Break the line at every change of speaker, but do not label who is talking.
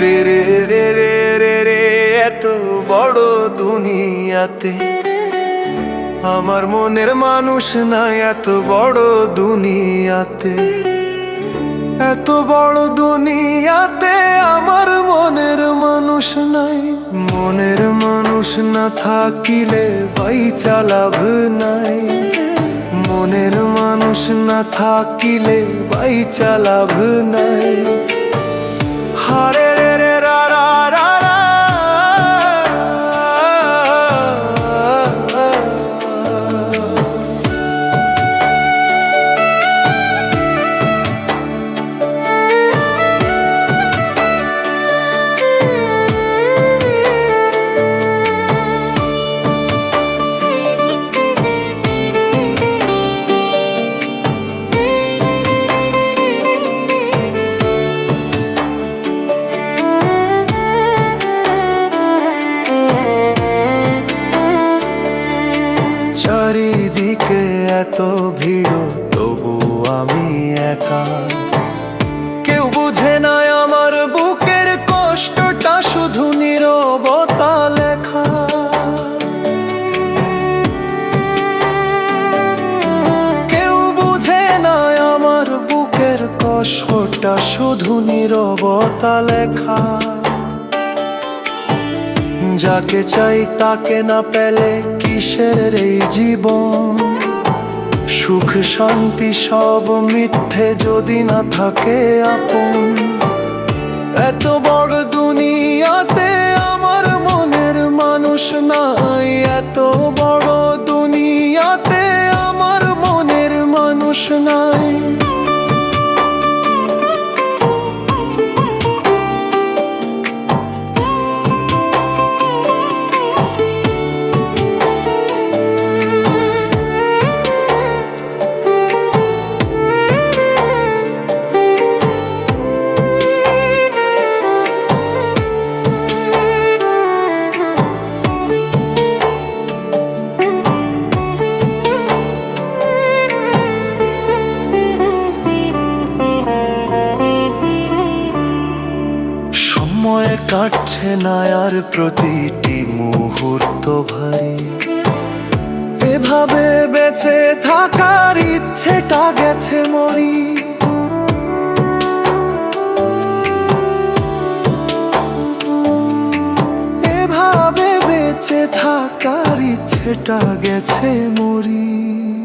রে রে রে রে রে রে, এত বড় দুনিয়াতে। আমার মনের মানুষ না এত বড় দুনিয়াতে। এত বড় দুনিয়াতে আমার মনের মানুষ নাই। মনের মানুষ না থাকিলে ভাই চালাভ নাই। মনের মানুষ না থাকিলে ভাই চালাভ নাই। হারে এত ভিড়, তবু আমি একা। কেউ বুঝে না আমার বুকের কষ্টটা শুধু নীরবতা লেখা। কেউ বুঝে না আমার বুকের কষ্টটা শুধু নীরবতা লেখা। যাকে চাই তাকে না পেলে কিসের এই জীবন? সুখ শান্তি সব মিথ্যে যদি না থাকে আপন। এত বড় দুনিয়াতে সময় কাটছে না আর প্রতিটি মুহূর্ত ভারী। এভাবে বেঁচে থাকার ইচ্ছেটা গেছে মরি। এভাবে বেঁচে থাকার ইচ্ছেটা গেছে মরি।